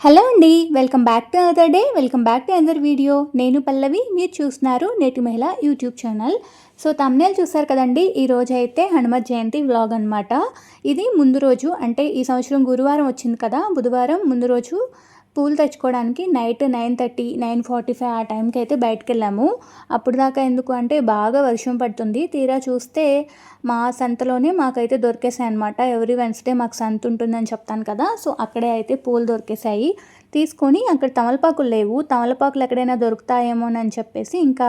Hello అండి welcome back to other day welcome back to other video నేను పల్లవి మీరు చూస్తున్నారు నేటి మహిళ యూట్యూబ్ ఛానల్ సో తమ్నేల్ చూసారు కదండి ఈ రోజు అయితే హనుమత్ జయంతి వ్లాగ్ అనమాట ఇది ముందు రోజు అంటే ఈ సంవత్సరం గురువారం వచ్చింది కదా బుధవారం ముందు రోజు పూలు తెచ్చుకోవడానికి night nine thirty nine forty five ఆ టైంకి అయితే బయటకు వెళ్ళాము అప్పుడు దాకా ఎందుకు అంటే బాగా వర్షం పడుతుంది. తీరా చూస్తే మా సంతలోనే మాకైతే దొరికేసాయి అనమాట ఎవ్రీ వెన్స్డే మాకు సంత ఉంటుందని చెప్తాను కదా. సో అక్కడే అయితే పూలు దొరికేసాయి తీసుకొని అక్కడ తమలపాకులు లేవు. తమలపాకులు ఎక్కడైనా దొరుకుతాయేమోనని చెప్పేసి ఇంకా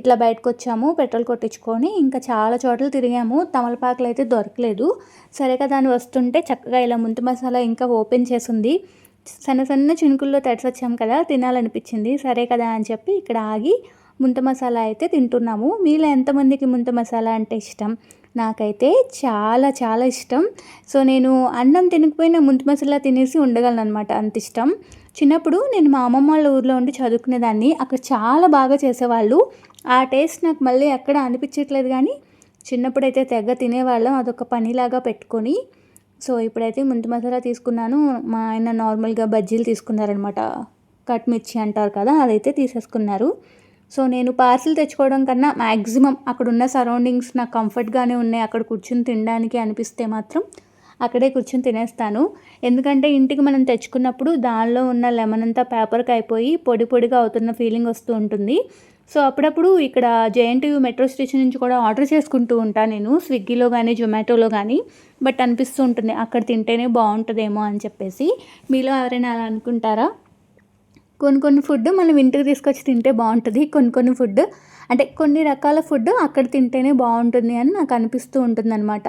ఇట్లా బయటకు వచ్చాము పెట్రోల్ కొట్టించుకొని ఇంకా చాలా చోట్ల తిరిగాము. తమలపాకులు అయితే దొరకలేదు. సరే కదా అని వస్తుంటే చక్కగా ఇలా ముంత మసాలా ఇంకా ఓపెన్ చేసింది సన్న సన్న చినుకుల్లో తడిసొచ్చాం కదా తినాలనిపించింది. సరే కదా అని చెప్పి ఇక్కడ ఆగి ముంత మసాలా అయితే తింటున్నాము. మీలో ఎంతమందికి ముంత మసాలా అంటే ఇష్టం? నాకైతే చాలా చాలా ఇష్టం. సో నేను అన్నం తినకపోయినా ముంత మసాలా తినేసి ఉండగలను అనమాట అంత ఇష్టం. చిన్నప్పుడు నేను మా అమ్మమ్మ వాళ్ళ ఊర్లో ఉండి చదువుకునేదాన్ని. అక్కడ చాలా బాగా చేసేవాళ్ళు. ఆ టేస్ట్ నాకు మళ్ళీ ఎక్కడ అనిపించట్లేదు కానీ చిన్నప్పుడైతే తెగ తినేవాళ్ళం. అదొక పనిలాగా పెట్టుకొని సో ఇప్పుడైతే ముందు మసాలా తీసుకున్నాను. మా ఆయన నార్మల్గా బజ్జీలు తీసుకున్నారనమాట. కట్ మిర్చి అంటారు కదా అదైతే తీసేసుకున్నారు. సో నేను పార్సిల్ తెచ్చుకోవడం కన్నా మ్యాక్సిమం అక్కడ ఉన్న సరౌండింగ్స్ నాకు కంఫర్ట్గానే ఉన్నాయి. అక్కడ కూర్చుని తినడానికి అనిపిస్తే మాత్రం అక్కడే కూర్చొని తినేస్తాను. ఎందుకంటే ఇంటికి మనం తెచ్చుకున్నప్పుడు దానిలో ఉన్న లెమన్ అంతా పేపర్కి అయిపోయి పొడి పొడిగా అవుతున్న ఫీలింగ్ వస్తూ ఉంటుంది. సో అప్పుడప్పుడు ఇక్కడ జేఎన్టీయూ మెట్రో స్టేషన్ నుంచి కూడా ఆర్డర్ చేసుకుంటూ ఉంటాను నేను. స్విగ్గీలో కానీ జొమాటోలో కానీ బట్ అనిపిస్తూ ఉంటుంది అక్కడ తింటేనే బాగుంటుందేమో అని చెప్పేసి. మీలో ఎవరైనా అలా అనుకుంటారా? కొన్ని కొన్ని ఫుడ్ మనం ఇంటికి తీసుకొచ్చి తింటే బాగుంటుంది. కొన్ని కొన్ని ఫుడ్ అంటే కొన్ని రకాల ఫుడ్ అక్కడ తింటేనే బాగుంటుంది అని నాకు అనిపిస్తూ ఉంటుంది అనమాట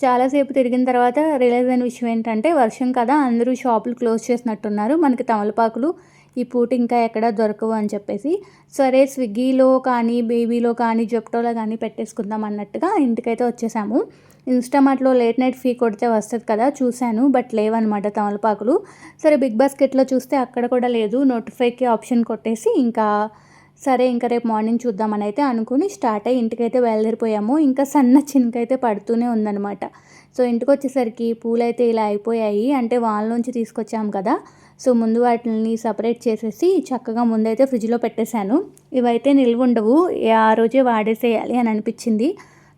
చాలాసేపు తిరిగిన తర్వాత రిలైజ్ అయిన విషయం ఏంటంటే వర్షం కదా అందరూ షాపులు క్లోజ్ చేసినట్టున్నారు. మనకి తమలపాకులు ఈ పూట ఇంకా ఎక్కడ దొరకవు అని చెప్పేసి. సరే స్విగ్గీలో కానీ బేబీలో కానీ జొప్టోలో కానీ పెట్టేసుకుందాం అన్నట్టుగా ఇంటికైతే వచ్చేసాము. ఇన్స్టామార్ట్లో లేట్ నైట్ ఫీ కొడితే వస్తుంది కదా చూశాను బట్ లేవన్నమాట తమలపాకులు. సరే బిగ్ బాస్కెట్లో చూస్తే అక్కడ కూడా లేదు నోటిఫైకి ఆప్షన్ కొట్టేసి ఇంకా సరే ఇంకా రేపు మార్నింగ్ చూద్దామని అయితే అనుకుని స్టార్ట్ అయ్యి ఇంటికైతే బయలుదేరిపోయాము. ఇంకా సన్న చినుకైతే పడుతూనే ఉందన్నమాట. సో ఇంటికి వచ్చేసరికి పూలైతే ఇలా అయిపోయాయి. అంటే వాళ్ళలోంచి తీసుకొచ్చాము కదా సో ముందు వాటిని సపరేట్ చేసేసి చక్కగా ముందైతే ఫ్రిడ్జ్లో పెట్టేశాను. ఇవైతే నిల్వ ఉండవు ఆ రోజే వాడేసేయాలి అని అనిపించింది.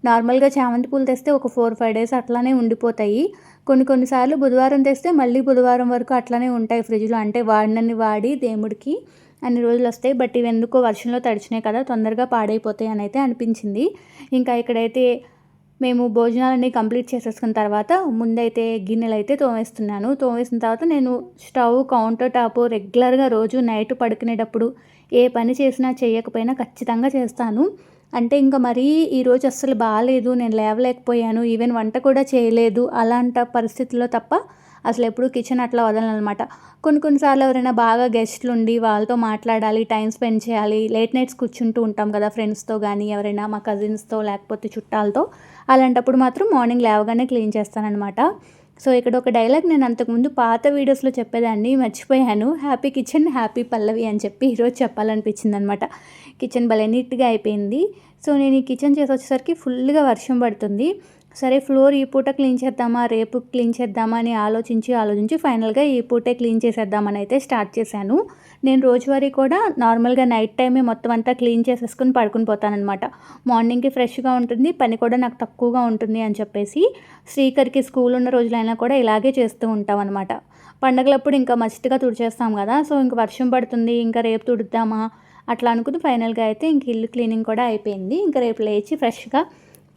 నార్మల్గా చామంతి పూలు తెస్తే ఒక ఫోర్ ఫైవ్ డేస్ అట్లానే ఉండిపోతాయి. కొన్ని కొన్నిసార్లు బుధవారం తెస్తే మళ్ళీ బుధవారం వరకు అట్లానే ఉంటాయి ఫ్రిడ్జ్లో. అంటే వాడినన్ని వాడి దేవుడికి అన్ని రోజులు వస్తాయి. బట్ ఇవి ఎందుకో వర్షంలో తడిచినాయి కదా తొందరగా పాడైపోతాయి అని అయితే అనిపించింది. ఇంకా ఇక్కడైతే మేము భోజనాలన్నీ కంప్లీట్ చేసేసుకున్న తర్వాత ముందైతే గిన్నెలు అయితే తోమేస్తున్నాను. తోమేసిన తర్వాత నేను స్టవ్ కౌంటర్ టాప్ రెగ్యులర్గా రోజు నైట్ పడుకునేటప్పుడు ఏ పని చేసినా చేయకపోయినా ఖచ్చితంగా చేస్తాను. అంటే ఇంకా మరీ ఈరోజు అస్సలు బాగాలేదు నేను లేవలేకపోయాను ఈవెన్ వంట కూడా చేయలేదు అలాంటి పరిస్థితుల్లో తప్ప అసలు ఎప్పుడు కిచెన్ అట్లా వదలనమాట కొన్ని కొన్నిసార్లు ఎవరైనా బాగా గెస్ట్లు ఉండి వాళ్ళతో మాట్లాడాలి టైం స్పెండ్ చేయాలి లేట్ నైట్స్ కూర్చుంటూ ఉంటాం కదా ఫ్రెండ్స్తో కానీ ఎవరైనా మా కజిన్స్తో లేకపోతే చుట్టాలతో అలాంటప్పుడు మాత్రం మార్నింగ్ లేవగానే క్లీన్ చేస్తానన్నమాట. సో ఇక్కడ ఒక డైలాగ్ నేను అంతకుముందు పాత వీడియోస్లో చెప్పేదాన్ని మర్చిపోయాను. హ్యాపీ కిచెన్ హ్యాపీ పల్లవి అని చెప్పి ఈరోజు చెప్పాలనిపించింది అనమాట కిచెన్ భలే నీట్గా అయిపోయింది. సో నేను ఈ కిచెన్ చేసి వచ్చేసరికి ఫుల్గా వర్షం పడుతుంది. సరే ఫ్లోర్ ఈ పూట క్లీన్ చేద్దామా? రేపు క్లీన్ చేద్దామా అని ఆలోచించి ఆలోచించి ఫైనల్గా ఈ పూటే క్లీన్ చేసేద్దామని అయితే స్టార్ట్ చేశాను. నేను రోజువారీ కూడా నార్మల్గా నైట్ టైమే మొత్తం అంతా క్లీన్ చేసేసుకుని పడుకుని పోతానమాట మార్నింగ్కి ఫ్రెష్గా ఉంటుంది పని కూడా నాకు తక్కువగా ఉంటుంది అని చెప్పేసి శ్రీకర్కి స్కూల్ ఉన్న రోజులైనా కూడా ఇలాగే చేస్తూ ఉంటాం అనమాట పండగలప్పుడు ఇంకా మస్ట్గా తుడిచేస్తాం కదా సో ఇంకా వర్షం పడుతుంది ఇంకా రేపు తుడుద్దామా? అట్లా అనుకుని ఫైనల్గా అయితే ఇంక ఇల్లు క్లీనింగ్ కూడా అయిపోయింది. ఇంకా రేపు లేచి ఫ్రెష్గా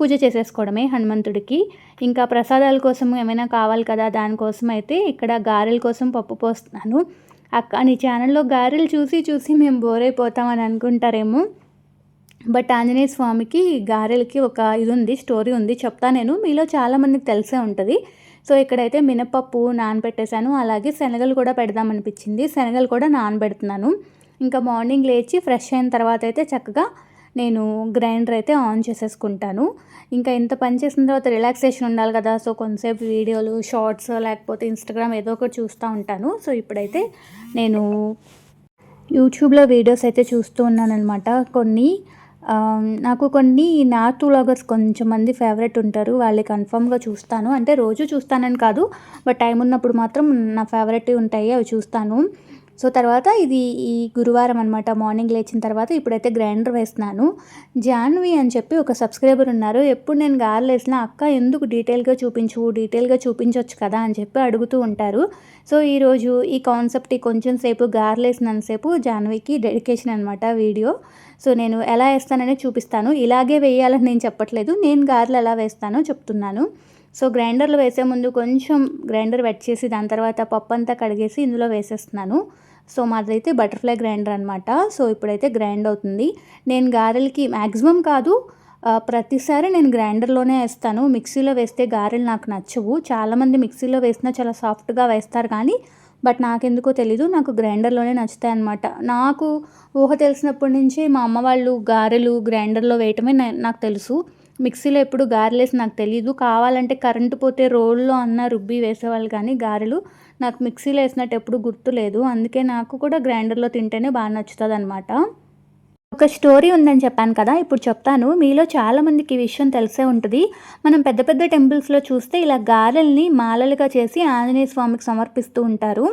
పూజ చేసేసుకోవడమే హనుమంతుడికి. ఇంకా ప్రసాదాల కోసం ఏమైనా కావాలి కదా? దానికోసం అయితే ఇక్కడ గారెల కోసం పప్పు పోస్తున్నాను. అక్క నీ ఛానల్లో గారెలు చూసి చూసి మేము బోర్ అయిపోతామని అనుకుంటారేమో. బట్ ఆంజనేయ స్వామికి గారెలకి ఒక ఇది ఉంది స్టోరీ ఉంది. చెప్తా నేను. మీలో చాలామందికి తెలిసే ఉంటుంది. సో ఇక్కడైతే మినపప్పు నానబెట్టేశాను. అలాగే శనగలు కూడా పెడదామనిపించింది. శనగలు కూడా నానబెడుతున్నాను. ఇంకా మార్నింగ్ లేచి ఫ్రెష్ అయిన తర్వాత అయితే చక్కగా నేను గ్రైండర్ అయితే ఆన్ చేసేసుకుంటాను. ఇంకా ఇంత పని చేసిన తర్వాత రిలాక్సేషన్ ఉండాలి కదా. సో కొంతసేపు వీడియోలు షార్ట్స్ లేకపోతే ఇన్స్టాగ్రామ్ ఏదో ఒకటి చూస్తూ ఉంటాను. సో ఇప్పుడైతే నేను యూట్యూబ్లో వీడియోస్ అయితే చూస్తూ ఉన్నానమాట కొన్ని నాకు కొన్ని నార్త్ వ్లాగర్స్ కొంచెం మంది ఫేవరెట్ ఉంటారు. వాళ్ళని కన్ఫామ్గా చూస్తాను. అంటే రోజు చూస్తానని కాదు బట్ టైం ఉన్నప్పుడు మాత్రం నా ఫేవరెట్ ఉంటాయి అవి చూస్తాను. సో తర్వాత ఇది ఈ గురువారం అనమాట మార్నింగ్ లేచిన తర్వాత ఇప్పుడైతే గ్రైండర్ వేస్తున్నాను. జాన్వి అని చెప్పి ఒక సబ్స్క్రైబర్ ఉన్నారు. ఎప్పుడు నేను గారెలు వేసినా అక్క ఎందుకు డీటెయిల్గా చూపించు డీటెయిల్గా చూపించవచ్చు కదా అని చెప్పి అడుగుతూ ఉంటారు. సో ఈరోజు ఈ కాన్సెప్ట్ కొంచెం సేపు గారెలు వేసినంతసేపు జాన్వికి డెడికేషన్ అనమాట వీడియో. సో నేను ఎలా వేస్తానని చూపిస్తాను. ఇలాగే వేయాలని నేను చెప్పట్లేదు. నేను గారెలు ఎలా వేస్తానో చెప్తున్నాను. సో గ్రైండర్లో వేసే ముందు కొంచెం గ్రైండర్ వెట్ చేసి దాని తర్వాత పప్పు అంతా కడిగేసి ఇందులో వేసేస్తున్నాను. సో మాదైతే బటర్ఫ్లై గ్రైండర్ అనమాట సో ఇప్పుడైతే గ్రైండ్ అవుతుంది. నేను గారెలకి మ్యాక్సిమం కాదు ప్రతిసారి నేను గ్రైండర్లోనే వేస్తాను. మిక్సీలో వేస్తే గారెలు నాకు నచ్చవు. చాలామంది మిక్సీలో వేసినా చాలా సాఫ్ట్గా వేస్తారు కానీ బట్ నాకెందుకో తెలీదు. నాకు గ్రైండర్లోనే నచ్చుతాయి అనమాట నాకు ఊహ తెలిసినప్పటి నుంచి మా అమ్మ వాళ్ళు గారెలు గ్రైండర్లో వేయటమే నాకు తెలుసు. మిక్సీలో ఎప్పుడు గారెలు వేసి నాకు తెలియదు కావాలంటే కరెంటు పోతే రోల్లో అన్న రుబ్బి వేసేవాళ్ళు కానీ గారెలు నాకు మిక్సీలో వేసినట్టు ఎప్పుడు గుర్తులేదు అందుకే నాకు కూడా గ్రైండర్లో తింటేనే బాగా నచ్చుతుంది అనమాట ఒక స్టోరీ ఉందని చెప్పాను కదా ఇప్పుడు చెప్తాను. మీలో చాలామందికి ఈ విషయం తెలిసే ఉంటుంది. మనం పెద్ద పెద్ద టెంపుల్స్లో చూస్తే ఇలా గారెల్ని మాలలుగా చేసి ఆంజనేయ స్వామికి సమర్పిస్తూ ఉంటారు.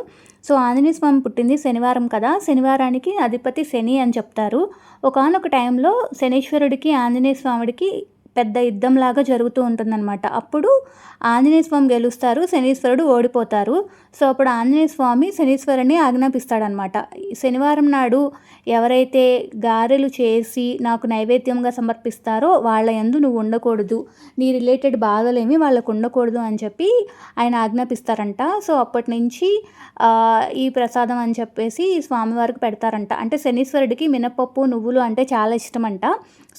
సో ఆంజనేయ స్వామి పుట్టింది శనివారం కదా. శనివారానికి అధిపతి శని అని చెప్తారు. ఒకానొక టైంలో శనీశ్వరుడికి ఆంజనేయ స్వామిడికి పెద్ద యుద్ధంలాగా జరుగుతూ ఉంటుందన్నమాట. అప్పుడు ఆంజనేయ స్వామి గెలుస్తారు శనీశ్వరుడు ఓడిపోతారు. సో అప్పుడు ఆంజనేయ స్వామి శనీశ్వరుని ఆజ్ఞాపిస్తాడనమాట శనివారం నాడు ఎవరైతే గారెలు చేసి నాకు నైవేద్యంగా సమర్పిస్తారో వాళ్ళ యందు నువ్వు ఉండకూడదు నీ రిలేటెడ్ బాధలేమి వాళ్ళకు ఉండకూడదు అని చెప్పి ఆయన ఆజ్ఞాపిస్తారంట. సో అప్పటి నుంచి ఈ ప్రసాదం అని చెప్పేసి స్వామివారికి పెడతారంట. అంటే శనీశ్వరుడికి మినపప్పు నువ్వులు అంటే చాలా ఇష్టమంట.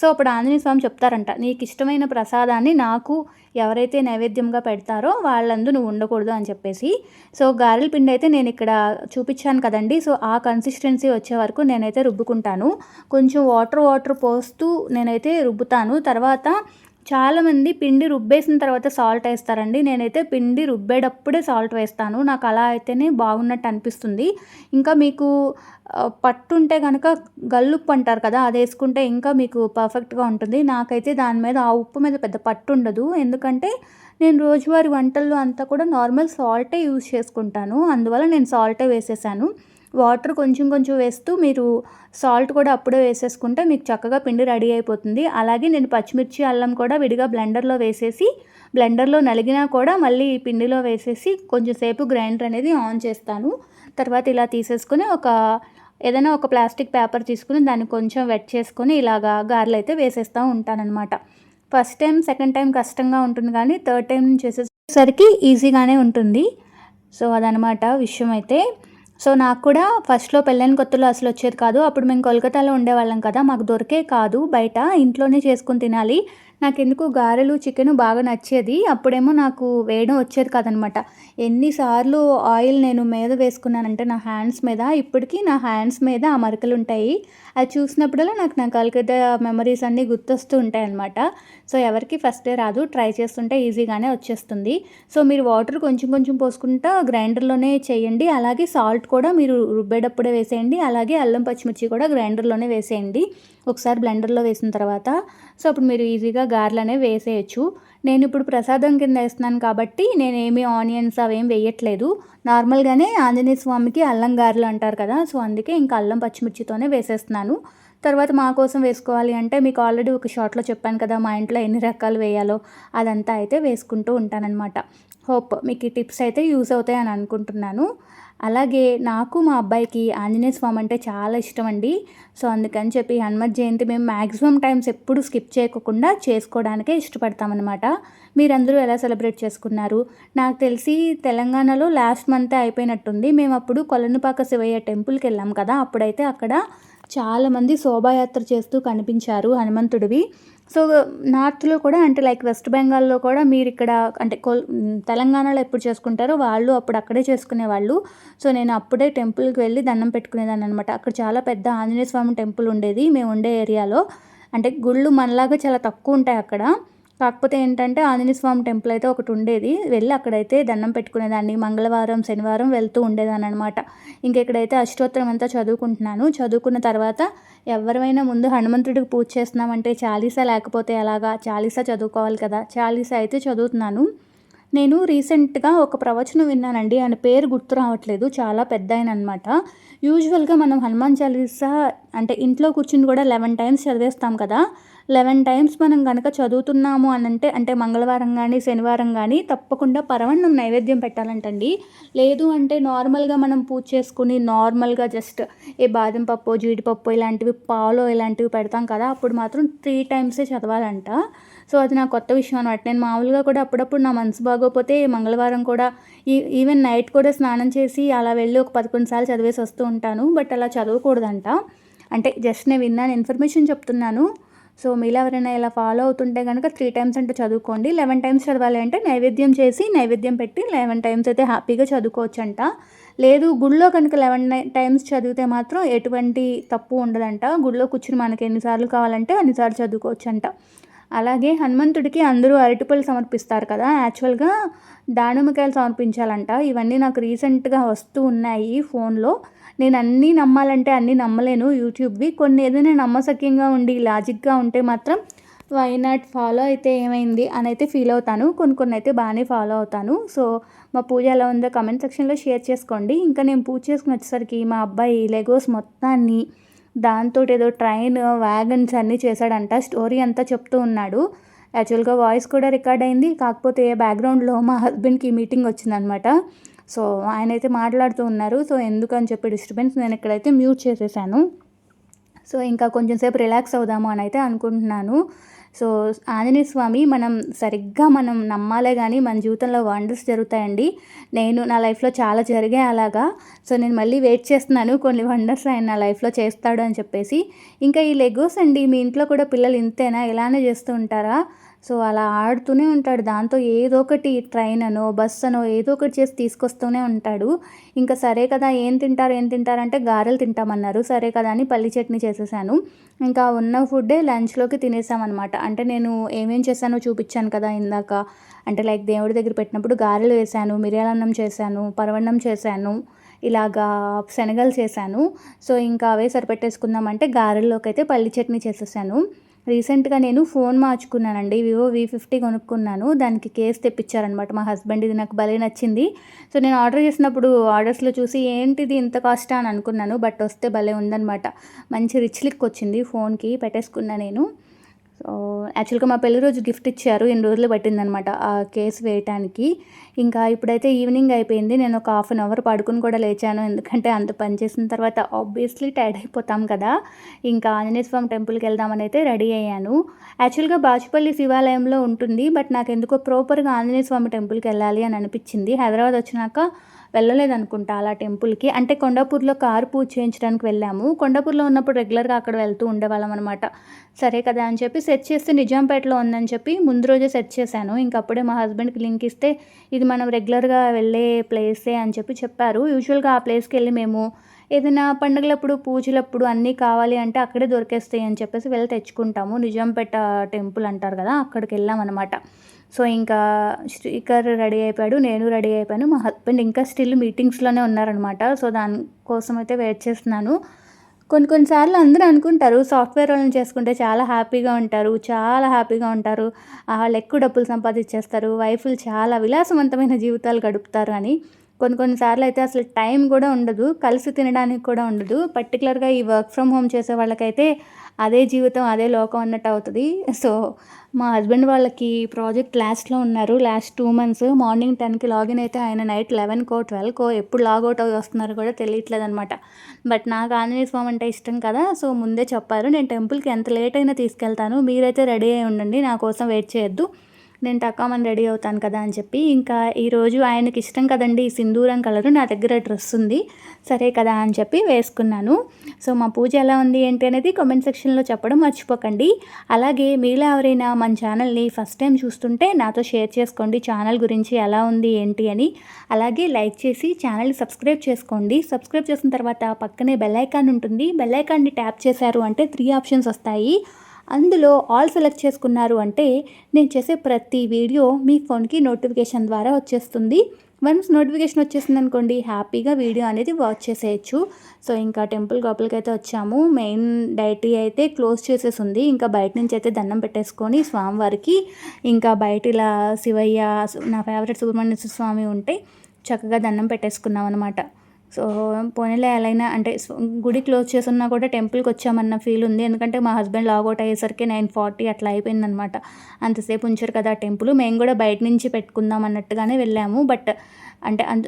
సో అప్పుడు ఆంజనేయ స్వామి చెప్తారంట నీకు ఇష్టమైన ప్రసాదాన్ని నాకు ఎవరైతే నైవేద్యంగా పెడతారో వాళ్ళందు నువ్వు ఉండకూడదు అని చెప్పేసి. సో గారెల పిండి అయితే నేను ఇక్కడ చూపించాను కదండి. సో ఆ కన్సిస్టెన్సీ వచ్చే వరకు నేనైతే రుబ్బుకుంటాను. కొంచెం వాటర్ వాటర్ పోస్తూ నేనైతే రుబ్బుతాను. తర్వాత చాలామంది పిండి రుబ్బేసిన తర్వాత సాల్ట్ వేస్తారండి. నేనైతే పిండి రుబ్బేటప్పుడే సాల్ట్ వేస్తాను. నాకు అలా అయితేనే బాగున్నట్టు అనిపిస్తుంది. ఇంకా మీకు పట్టుంటే పట్టు ఉంటే కనుక గల్లుప్పు అంటారు కదా అది వేసుకుంటే ఇంకా మీకు పర్ఫెక్ట్గా ఉంటుంది. నాకైతే దాని మీద ఆ ఉప్పు మీద పెద్ద పట్టు ఉండదు. ఎందుకంటే నేను రోజువారి వంటల్లో అంతా కూడా నార్మల్ సాల్టే యూజ్ చేసుకుంటాను. అందువల్ల నేను సాల్టే వేసేసాను. వాటర్ కొంచెం కొంచెం వేస్తూ మీరు సాల్ట్ కూడా అప్పుడే వేసేసుకుంటే మీకు చక్కగా పిండి రెడీ అయిపోతుంది. అలాగే నేను పచ్చిమిర్చి అల్లం కూడా విడిగా బ్లెండర్లో వేసేసి బ్లెండర్లో నలిగినా కూడా మళ్ళీ పిండిలో వేసేసి కొంచెం సేపు గ్రైండర్ అనేది ఆన్ చేస్తాను. తర్వాత ఇలా తీసేసుకొని ఒక ఏదైనా ఒక ప్లాస్టిక్ పేపర్ తీసుకుని దాన్ని కొంచెం వెట్ చేసుకొని ఇలాగా గారెలు అయితే వేసేస్తూ ఉంటానన్నమాట. ఫస్ట్ టైం సెకండ్ టైం కష్టంగా ఉంటుంది కానీ థర్డ్ టైం చేసేసరికి ఈజీగానే ఉంటుంది. సో అదనమాట విషయం అయితే. సో నాకు కూడా ఫస్ట్లో పెళ్ళైన కొత్తలో అసలు వచ్చేది కాదు. అప్పుడు మేము కోల్కతాలో ఉండేవాళ్ళం కదా మాకు దొరికే కాదు. బయట ఇంట్లోనే చేసుకుని తినాలి. నాకు ఎందుకు గారెలు చికెన్ బాగా నచ్చేది. అప్పుడేమో నాకు వేయడం వచ్చేది కాదనమాట. ఎన్నిసార్లు ఆయిల్ నేను మీద వేసుకున్నానంటే నా హ్యాండ్స్ మీద ఇప్పటికీ నా హ్యాండ్స్ మీద ఆ మరకలు ఉంటాయి అది చూసినప్పుడల్లా నాకు నా కలకత్తా మెమరీస్ అన్నీ గుర్తొస్తూ ఉంటాయి అనమాట సో ఎవరికి ఫస్టే రాదు. ట్రై చేస్తుంటే ఈజీగానే వచ్చేస్తుంది. సో మీరు వాటర్ కొంచెం కొంచెం పోసుకుంటా గ్రైండర్లోనే చేయండి. అలాగే సాల్ట్ కూడా మీరు రుబ్బేటప్పుడే వేసేయండి. అలాగే అల్లం పచ్చిమిర్చి కూడా గ్రైండర్లోనే వేసేయండి. ఒకసారి బ్లెండర్లో వేసిన తర్వాత. సో అప్పుడు మీరు ఈజీగా గారెలు అనేవి వేసేయచ్చు. నేను ఇప్పుడు ప్రసాదం కింద వేస్తున్నాను కాబట్టి నేను ఆనియన్స్ అవేం వేయట్లేదు. నార్మల్గానే ఆంజనేయ స్వామికి అల్లం గారెలు అంటారు కదా సో అందుకే ఇంకా అల్లం పచ్చిమిర్చితోనే వేసేస్తున్నాను. తర్వాత మా కోసం వేసుకోవాలి అంటే మీకు ఆల్రెడీ ఒక షార్ట్లో చెప్పాను కదా మా ఇంట్లో ఎన్ని రకాలు వేయాలో అదంతా అయితే వేసుకుంటూ ఉంటానన్నమాట. హోప్ మీకు ఈ టిప్స్ అయితే యూస్ అవుతాయి అని అనుకుంటున్నాను. అలాగే నాకు మా అబ్బాయికి ఆంజనేయ స్వామి అంటే చాలా ఇష్టం అండి సో అందుకని చెప్పి హనుమత్ జయంతి మేము మ్యాక్సిమం టైమ్స్ ఎప్పుడు స్కిప్ చేయకుండా చేసుకోవడానికే ఇష్టపడతామన్నమాట. మీరందరూ ఎలా సెలబ్రేట్ చేసుకున్నారు? నాకు తెలిసి తెలంగాణలో లాస్ట్ మంత్ అయిపోయినట్టుంది. మేము అప్పుడు కొలనుపాక శివయ్య టెంపుల్కి వెళ్ళాం కదా అప్పుడైతే అక్కడ చాలామంది శోభాయాత్ర చేస్తూ కనిపించారు హనుమంతుడివి. సో నార్త్లో కూడా అంటే లైక్ వెస్ట్ బెంగాల్లో కూడా మీరు ఇక్కడ అంటే కోల్ తెలంగాణలో ఎప్పుడు చేసుకుంటారో వాళ్ళు అప్పుడు అక్కడే చేసుకునేవాళ్ళు సో నేను అప్పుడే టెంపుల్కి వెళ్ళి దండం పెట్టుకునేదాన్ని అనమాట అక్కడ చాలా పెద్ద ఆంజనేయ స్వామి టెంపుల్ ఉండేది మేము ఉండే ఏరియాలో. అంటే గుళ్ళు మనలాగా చాలా తక్కువ ఉంటాయి అక్కడ. కాకపోతే ఏంటంటే ఆంజనేయ స్వామి టెంపుల్ అయితే ఒకటి ఉండేది. వెళ్ళి అక్కడైతే దండం పెట్టుకునేదాన్ని. మంగళవారం శనివారం వెళ్తూ ఉండేదాన్ని అనమాట ఇంకెక్కడైతే అష్టోత్తరం అంతా చదువుకుంటున్నాను. చదువుకున్న తర్వాత ఎవరైనా ముందు హనుమంతుడికి పూజ చేస్తున్నామంటే చాలీసా లేకపోతే ఎలాగా? చాలీసా చదువుకోవాలి కదా. చాలీసా అయితే చదువుతున్నాను. నేను రీసెంట్గా ఒక ప్రవచనం విన్నానండి. ఆయన పేరు గుర్తు రావట్లేదు. చాలా పెద్ద ఆయన అనమాట యూజువల్గా మనం హనుమాన్ చాలీసా అంటే ఇంట్లో కూర్చుని కూడా లెవెన్ టైమ్స్ చదివేస్తాం కదా. లెవెన్ టైమ్స్ మనం కనుక చదువుతున్నాము అని అంటే అంటే మంగళవారం కానీ శనివారం కానీ తప్పకుండా పరవన్నం నైవేద్యం పెట్టాలంటండి. లేదు అంటే నార్మల్గా మనం పూజ చేసుకుని నార్మల్గా జస్ట్ ఏ బాదం పప్పు జీడిపప్పు ఇలాంటివి పాలు ఇలాంటివి పెడతాం కదా అప్పుడు మాత్రం త్రీ టైమ్సే చదవాలంట. సో అది నా కొత్త విషయం అనమాట నేను మామూలుగా కూడా అప్పుడప్పుడు నా మనసు బాగోపోతే మంగళవారం కూడా ఈ ఈవెన్ నైట్ కూడా స్నానం చేసి అలా వెళ్ళి ఒక పదకొండు సార్లు చదివేసి వస్తూ ఉంటాను. బట్ అలా చదవకూడదంట. అంటే జస్ట్ నేను విన్నాను ఇన్ఫర్మేషన్ చెప్తున్నాను. సో మీలో ఎవరైనా ఇలా ఫాలో అవుతుంటే కనుక త్రీ టైమ్స్ అంటే చదువుకోండి. లెవెన్ టైమ్స్ చదవాలి అంటే నైవేద్యం చేసి నైవేద్యం పెట్టి లెవెన్ టైమ్స్ అయితే హ్యాపీగా చదువుకోవచ్చు అంట లేదు గుళ్ళో కనుక లెవెన్ టైమ్స్ చదివితే మాత్రం ఎటువంటి తప్పు ఉండదంట. గుళ్ళో కూర్చుని మనకి ఎన్నిసార్లు కావాలంటే అన్నిసార్లు చదువుకోవచ్చు అంట అలాగే హనుమంతుడికి అందరూ అరటిపళ్ళు సమర్పిస్తారు కదా. యాక్చువల్గా దానిమ్మకాయలు సమర్పించాలంట. ఇవన్నీ నాకు రీసెంట్గా వస్తూ ఉన్నాయి ఫోన్లో నేను అన్నీ నమ్మాలంటే అన్నీ నమ్మలేను యూట్యూబ్వి. కొన్ని ఏదైనా నమ్మసక్యంగా ఉండి లాజిక్గా ఉంటే మాత్రం వై నాట్ ఫాలో అయితే ఏమైంది అని అయితే ఫీల్ అవుతాను. కొన్ని కొన్ని అయితే బాగానే ఫాలో అవుతాను. సో మా పూజ ఎలా ఉందో కమెంట్ సెక్షన్లో షేర్ చేసుకోండి. ఇంకా నేను పూజ చేసుకుని వచ్చేసరికి మా అబ్బాయి లెగోస్ మొత్తాన్ని దాంతో ఏదో ట్రైన్ వ్యాగన్స్ అన్నీ చేశాడంట. స్టోరీ అంతా చెప్తూ ఉన్నాడు. యాక్చువల్గా వాయిస్ కూడా రికార్డ్ అయింది. కాకపోతే బ్యాక్గ్రౌండ్లో మా హస్బెండ్కి మీటింగ్ వచ్చిందనమాట. సో ఆయన అయితే మాట్లాడుతూ ఉన్నారు. సో ఎందుకని చెప్పి డిస్టర్బెన్స్ నేను ఇక్కడైతే మ్యూట్ చేసేసాను. సో ఇంకా కొంచెం సేపు రిలాక్స్ అవుదాము అని అయితే అనుకుంటున్నాను. సో ఆంజనేయ స్వామి మనం సరిగ్గా మనం నమ్మాలే కానీ మన జీవితంలో వండర్స్ జరుగుతాయండి. నేను నా లైఫ్లో చాలా జరిగాయి అలాగా. సో నేను మళ్ళీ వెయిట్ చేస్తున్నాను కొన్ని వండర్స్ ఆయన నా లైఫ్లో చేస్తాడు అని చెప్పేసి. ఇంకా ఈ లెగోస్ అండి మీ ఇంట్లో కూడా పిల్లలు ఇంతేనా? ఇలానే చేస్తూ ఉంటారా? సో అలా ఆడుతూనే ఉంటాడు. దాంతో ఏదో ఒకటి ట్రైన్ అనో బస్ అనో ఏదో ఒకటి చేసి తీసుకొస్తూనే ఉంటాడు. ఇంకా సరే కదా ఏం తింటారు ఏం తింటారంటే గారెలు తింటామన్నారు. సరే కదా అని పల్లి చట్నీ చేసేసాను. ఇంకా ఉన్న ఫుడ్డే లంచ్లోకి తినేసామన్నమాట. అంటే నేను ఏమేం చేశానో చూపించాను కదా ఇందాక. అంటే లైక్ దేవుడి దగ్గర పెట్టినప్పుడు గారెలు వేసాను మిరియాలన్నం చేశాను పరవన్నం చేశాను ఇలాగా శనగలు చేశాను. సో ఇంకా అవే సరిపెట్టేసుకుందామంటే గారెల్లోకి అయితే పల్లి చట్నీ చేసేసాను. రీసెంట్గా నేను ఫోన్ మార్చుకున్నానండి. వివో వి ఫిఫ్టీ కొనుక్కున్నాను. దానికి కేస్ తెప్పించారనమాట మా హస్బెండ్. ఇది నాకు భలే నచ్చింది. సో నేను ఆర్డర్ చేసినప్పుడు ఆర్డర్స్లో చూసి ఏంటిది ఇంత కాస్ట్ అని అనుకున్నాను. బట్ వస్తే భలే ఉందనమాట మంచి రిచ్ లిక్ వచ్చింది ఫోన్కి. పెట్టేసుకున్నా నేను. సో యాక్చువల్గా మా పెళ్ళి రోజు గిఫ్ట్ ఇచ్చారు. ఎన్ని రోజులు పట్టిందనమాట ఆ కేసు వేయటానికి. ఇంకా ఇప్పుడైతే ఈవినింగ్ అయిపోయింది. నేను ఒక హాఫ్ అన్ అవర్ పడుకుని కూడా లేచాను. ఎందుకంటే అంత పని చేసిన తర్వాత ఆబ్వియస్లీ టైర్డ్ అయిపోతాం కదా. ఇంకా ఆంజనేయ స్వామి టెంపుల్కి వెళ్దామని అయితే రెడీ అయ్యాను. యాక్చువల్గా బాచుపల్లి శివాలయంలో ఉంటుంది. బట్ నాకు ఎందుకో ప్రాపర్గా ఆంజనేయ స్వామి టెంపుల్కి వెళ్ళాలి అని అనిపించింది. హైదరాబాద్ వచ్చినాక వెళ్ళలేదనుకుంటా అలా టెంపుల్కి. అంటే కొండాపూర్లో కారు పూజ చేయించడానికి వెళ్ళాము. కొండాపూర్లో ఉన్నప్పుడు రెగ్యులర్గా అక్కడ వెళ్తూ ఉండేవాళ్ళం అనమాట సరే కదా అని చెప్పి సెట్ చేస్తే నిజాంపేటలో ఉందని చెప్పి ముందు రోజే సెట్ చేశాను. ఇంకప్పుడే మా హస్బెండ్కి లింక్ ఇస్తే ఇది మనం రెగ్యులర్గా వెళ్ళే ప్లేసే అని చెప్పి చెప్పారు. యూజువల్గా ఆ ప్లేస్కి వెళ్ళి మేము ఏదైనా పండుగలప్పుడు పూజలప్పుడు అన్నీ కావాలి అంటే అక్కడే దొరికేస్తాయి అని చెప్పేసి వెళ్ళి తెచ్చుకుంటాము. నిజాంపేట టెంపుల్ అంటారు కదా అక్కడికి వెళ్ళామన్నమాట. సో ఇంకా స్పీకర్ రెడీ అయిపోయాడు నేను రెడీ అయిపోయాను. మా హస్బెండ్ ఇంకా స్టిల్ మీటింగ్స్లోనే ఉన్నారనమాట సో దానికోసం అయితే వెయిట్ చేస్తున్నాను. కొన్ని కొన్నిసార్లు అందరూ అనుకుంటారు సాఫ్ట్వేర్ వాళ్ళని చేసుకుంటే చాలా హ్యాపీగా ఉంటారు చాలా హ్యాపీగా ఉంటారు. వాళ్ళు ఎక్కువ డబ్బులు సంపాదించేస్తారు వైఫులు చాలా విలాసవంతమైన జీవితాలు గడుపుతారు అని. కొన్ని కొన్నిసార్లు అయితే అసలు టైం కూడా ఉండదు కలిసి తినడానికి కూడా ఉండదు. పర్టికులర్గా ఈ వర్క్ ఫ్రమ్ హోమ్ చేసే వాళ్ళకైతే అదే జీవితం అదే లోకం అన్నట్టు అవుతుంది. సో మా హస్బెండ్ వాళ్ళకి ప్రాజెక్ట్ లాస్ట్లో ఉన్నారు లాస్ట్ టూ మంత్స్. మార్నింగ్ టెన్కి లాగిన్ అయితే ఆయన నైట్ లెవెన్కో ట్వెల్వ్కో ఎప్పుడు లాగౌట్ అవి వస్తున్నారు కూడా తెలియట్లేదు అనమాట బట్ నాకు ఆంజనేయ స్వామి అంటే ఇష్టం కదా సో ముందే చెప్పారు. నేను టెంపుల్కి ఎంత లేట్ అయినా తీసుకెళ్తాను. మీరైతే రెడీ అయి ఉండండి నా కోసం వెయిట్ చేయొద్దు. నేను టక్కామని రెడీ అవుతాను కదా అని చెప్పి ఇంకా ఈరోజు ఆయనకి ఇష్టం కదండి ఈ సింధూరం కలరు నా దగ్గర డ్రెస్ ఉంది సరే కదా అని చెప్పి వేసుకున్నాను. సో మా పూజ ఎలా ఉంది ఏంటి అనేది కామెంట్ సెక్షన్లో చెప్పడం మర్చిపోకండి. అలాగే మీలో ఎవరైనా మన ఛానల్ని ఫస్ట్ టైం చూస్తుంటే నాతో షేర్ చేసుకోండి ఛానల్ గురించి ఎలా ఉంది ఏంటి అని. అలాగే లైక్ చేసి ఛానల్ సబ్స్క్రైబ్ చేసుకోండి. సబ్స్క్రైబ్ చేసిన తర్వాత పక్కనే బెల్ ఐకాన్ ఉంటుంది. బెల్ ఐకాన్ని ట్యాప్ చేశారు అంటే త్రీ ఆప్షన్స్ వస్తాయి. అందులో ఆల్ సెలెక్ట్ చేసుకున్నారు అంటే నేను చేసే ప్రతి వీడియో మీ ఫోన్కి నోటిఫికేషన్ ద్వారా వచ్చేస్తుంది. వన్స్ నోటిఫికేషన్ వచ్చేసింది అనుకోండి హ్యాపీగా వీడియో అనేది వాచ్ చేసేయచ్చు. సో ఇంకా టెంపుల్ గోపలకి అయితే వచ్చాము. మెయిన్ డైటీ అయితే క్లోజ్ చేసేసి ఉంది ఇంకా బయట నుంచి అయితే దండం పెట్టేసుకొని స్వామివారికి ఇంకా బయట ఇలా శివయ్య నా ఫేవరెట్ సుబ్రహ్మణ్య స్వామి ఉంటే చక్కగా దండం పెట్టేసుకున్నాం అనమాట సో పోనీలే ఎలా అంటే గుడి క్లోజ్ చేస్తున్నా కూడా టెంపుల్కి వచ్చామన్న ఫీల్ ఉంది. ఎందుకంటే మా హస్బెండ్ లాగౌట్ అయ్యేసరికి నైన్ ఫార్టీ అట్లా అయిపోయిందనమాట అంతసేపు ఉంచారు కదా టెంపుల్. మేము కూడా బయట నుంచి పెట్టుకుందాం అన్నట్టుగానే వెళ్ళాము. బట్ అంటే అంత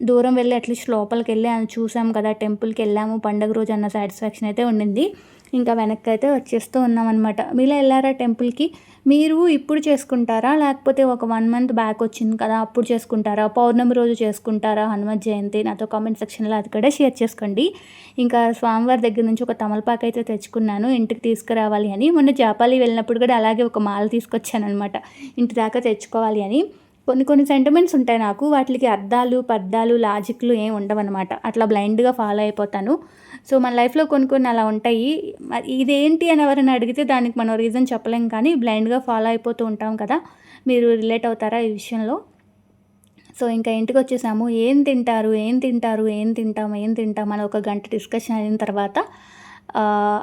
దూరం వెళ్ళి అట్లీస్ట్ లోపలికి వెళ్ళి చూసాం కదా టెంపుల్కి వెళ్ళాము. పండుగ రోజు అన్న సాటిస్ఫాక్షన్ అయితే ఉండింది. ఇంకా వెనక్కి అయితే వచ్చేస్తూ ఉన్నామన్నమాట. మీలో వెళ్ళారా టెంపుల్కి? మీరు ఇప్పుడు చేసుకుంటారా? లేకపోతే ఒక వన్ మంత్ బ్యాక్ వచ్చింది కదా అప్పుడు చేసుకుంటారా? పౌర్ణమి రోజు చేసుకుంటారా? హనుమత్ జయంతి? నాతో కామెంట్ సెక్షన్లో అది కూడా షేర్ చేసుకోండి. ఇంకా స్వామివారి దగ్గర నుంచి ఒక తమలపాకు అయితే తెచ్చుకున్నాను ఇంటికి తీసుకురావాలి అని. మొన్న జాపాలి వెళ్ళినప్పుడు కూడా అలాగే ఒక మాల తీసుకొచ్చానమాట ఇంటి దాకా తెచ్చుకోవాలి అని. కొన్ని కొన్ని సెంటిమెంట్స్ ఉంటాయి నాకు. వాటికి అర్థాలు పద్దాలు లాజిక్లు ఏం ఉండవన్నమాట. అట్లా బ్లైండ్గా ఫాలో అయిపోతాను. సో మన లైఫ్లో కొన్ని కొన్ని అలా ఉంటాయి. ఇదేంటి అని ఎవరైనా అడిగితే దానికి మనం రీజన్ చెప్పలేం కానీ బ్లైండ్గా ఫాలో అయిపోతూ ఉంటాం కదా. మీరు రిలేట్ అవుతారా ఈ విషయంలో? సో ఇంకా ఇంటికి వచ్చేసాము. ఏం తింటారు? ఏం తింటారు? ఏం తింటాం? ఏం తింటాం? అని ఒక గంట డిస్కషన్ అయిన తర్వాత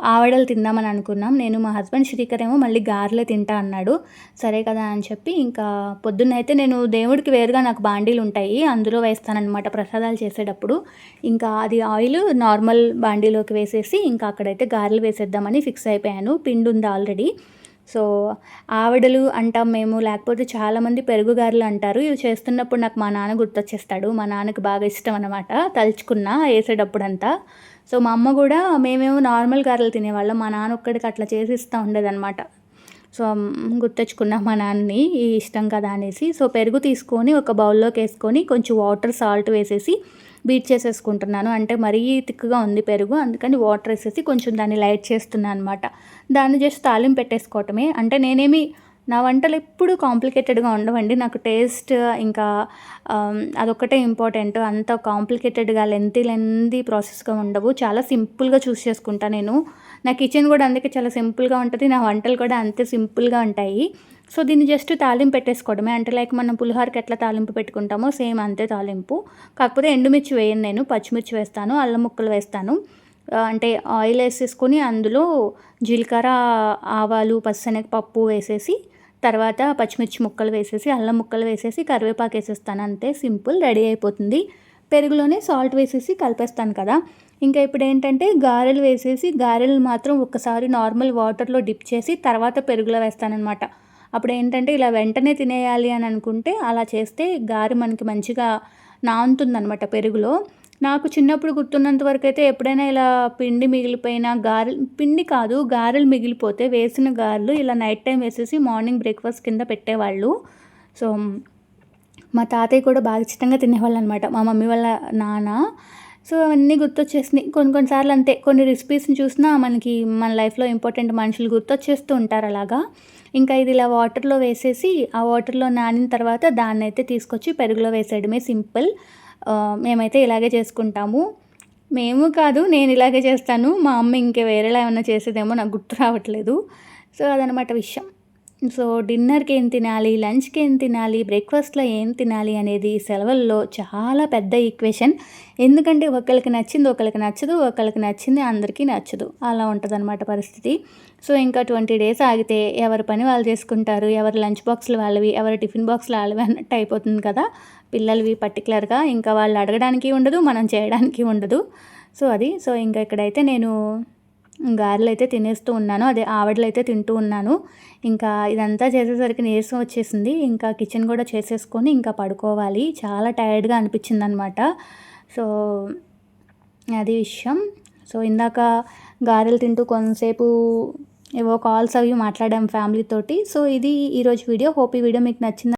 ఆవడలు తిందామని అనుకున్నాం. నేను మా హస్బెండ్ శ్రీకర్ ఏమో మళ్ళీ గారెలే తింటా అన్నాడు. సరే కదా అని చెప్పి ఇంకా పొద్దున్నైతే నేను దేవుడికి వేరుగా నాకు బాండీలు ఉంటాయి. అందులో వేస్తానన్నమాట ప్రసాదాలు చేసేటప్పుడు. ఇంకా అది ఆయిల్ నార్మల్ బాండీలోకి వేసేసి ఇంకా అక్కడైతే గారెలు వేసేద్దామని ఫిక్స్ అయిపోయాను. పిండి ఉంది ఆల్రెడీ. సో ఆవిడలు అంటాం మేము. లేకపోతే చాలామంది పెరుగు గారెలు అంటారు. ఇవి చేస్తున్నప్పుడు నాకు మా నాన్న గుర్తొచ్చేస్తాడు. మా నాన్నకు బాగా ఇష్టం అనమాట తలుచుకున్నా వేసేటప్పుడు అంతా సో మా అమ్మ కూడా మేమేమో నార్మల్ గారెలు తినేవాళ్ళం. మా నాన్న ఒక్కడికి అట్లా చేసి ఇస్తూ ఉండేదన్నమాట. సో గుర్తెచ్చుకున్నా మా నాన్నని ఈ ఇష్టం కదా అనేసి సో పెరుగు తీసుకొని ఒక బౌల్లోకి వేసుకొని కొంచెం వాటర్ సాల్ట్ వేసేసి బీట్ చేసేసుకుంటున్నాను. అంటే మరీ థిక్గా ఉంది పెరుగు అందుకని వాటర్ వేసేసి కొంచెం దాన్ని లైట్ చేస్తున్నాను అనమాట దాన్ని జస్ట్ తాలింపు పెట్టేసుకోవటమే. అంటే నేనేమి నా వంటలు ఎప్పుడూ కాంప్లికేటెడ్గా ఉండవండి. నాకు టేస్ట్ ఇంకా అదొక్కటే ఇంపార్టెంట్. అంత కాంప్లికేటెడ్గా లెంతీ లెంతీ ప్రాసెస్గా ఉండవు. చాలా సింపుల్గా చూస్ చేసుకుంటా నేను. నా కిచెన్ కూడా అందుకే చాలా సింపుల్గా ఉంటుంది. నా వంటలు కూడా అంతే సింపుల్గా ఉంటాయి. సో దీన్ని జస్ట్ తాలింపు పెట్టేసుకోవడమే. అంటే లైక్ మనం పులిహోరకి ఎట్లా తాలింపు పెట్టుకుంటామో సేమ్ అంతే తాలింపు. కాకపోతే ఎండుమిర్చి వేయను నేను. పచ్చిమిర్చి వేస్తాను. అల్లం ముక్కలు వేస్తాను. అంటే ఆయిల్ వేసేసుకొని అందులో జీలకర్ర ఆవాలు పప్పు వేసేసి తర్వాత పచ్చిమిర్చి ముక్కలు వేసేసి అల్లం ముక్కలు వేసేసి కరివేపాకు వేసేస్తాను. అంతే సింపుల్ రెడీ అయిపోతుంది. పెరుగులోనే సాల్ట్ వేసేసి కలిపేస్తాను కదా. ఇంకా ఇప్పుడు ఏంటంటే గారెలు వేసేసి గారెలు మాత్రం ఒక్కసారి నార్మల్ వాటర్లో డిప్ చేసి తర్వాత పెరుగులో వేస్తానమాట అప్పుడు ఏంటంటే ఇలా వెంటనే తినేయాలి అని అనుకుంటే అలా చేస్తే గారె మనకి మంచిగా నానుతుందనమాట పెరుగులో. నాకు చిన్నప్పుడు గుర్తున్నంత వరకు అయితే ఎప్పుడైనా ఇలా పిండి మిగిలిపోయిన గారెలు పిండి కాదు గారెలు మిగిలిపోతే వేసిన గారెలు ఇలా నైట్ టైం వేసేసి మార్నింగ్ బ్రేక్ఫాస్ట్ కింద పెట్టేవాళ్ళు. సో మా తాతయ్య కూడా బాగా ఇష్టంగా తినేవాళ్ళు అనమాట మా మమ్మీ వాళ్ళ నాన్న. సో అవన్నీ గుర్తొచ్చేసినాయి. కొన్ని కొన్నిసార్లు అంతే. కొన్ని రెసిపీస్ని చూసినా మనకి మన లైఫ్లో ఇంపార్టెంట్ మనుషులు గుర్తొచ్చేస్తూ ఉంటారు అలాగా. ఇంకా ఇది ఇలా వాటర్లో వేసేసి ఆ వాటర్లో నానిన తర్వాత దాన్ని అయితే తీసుకొచ్చి పెరుగులో వేసేయడమే సింపుల్. మేమైతే ఇలాగే చేసుకుంటాము. మేము కాదు నేను ఇలాగే చేస్తాను. మా అమ్మ ఇంకే వేరేలా ఏమైనా చేసేదేమో నాకు గుర్తు రావట్లేదు. సో అదనమాట విషయం. సో డిన్నర్కి ఏం తినాలి లంచ్కి ఏం తినాలి బ్రేక్ఫాస్ట్లో ఏం తినాలి అనేది సెలవుల్లో చాలా పెద్ద ఈక్వేషన్. ఎందుకంటే ఒకరికి నచ్చింది ఒకరికి నచ్చదు ఒకరికి నచ్చింది అందరికీ నచ్చదు. అలా ఉంటుంది పరిస్థితి. సో ఇంకా ట్వంటీ డేస్ ఆగితే ఎవరి పని వాళ్ళు చేసుకుంటారు ఎవరి లంచ్ బాక్స్లు వాళ్ళవి ఎవరి టిఫిన్ బాక్స్లు వాళ్ళవి అన్నట్టు అయిపోతుంది కదా. పిల్లలవి పర్టికులర్గా ఇంకా వాళ్ళు అడగడానికి ఉండదు మనం చేయడానికి ఉండదు. సో అది. సో ఇంకా ఇక్కడైతే నేను గారెలు అయితే తినేస్తూ ఉన్నాను అదే ఆవిడలు అయితే తింటూ ఉన్నాను. ఇంకా ఇదంతా చేసేసరికి నీరసం వచ్చేసింది. ఇంకా కిచెన్ కూడా చేసేసుకొని ఇంకా పడుకోవాలి. చాలా టైర్డ్గా అనిపించింది అనమాట సో అది విషయం. సో ఇందాక గారెలు తింటూ కొంతసేపు ఏవో కాల్స్ అవి మాట్లాడాం ఫ్యామిలీతోటి. సో ఇది ఈరోజు వీడియో. హోప్ ఈ వీడియో మీకు నచ్చింది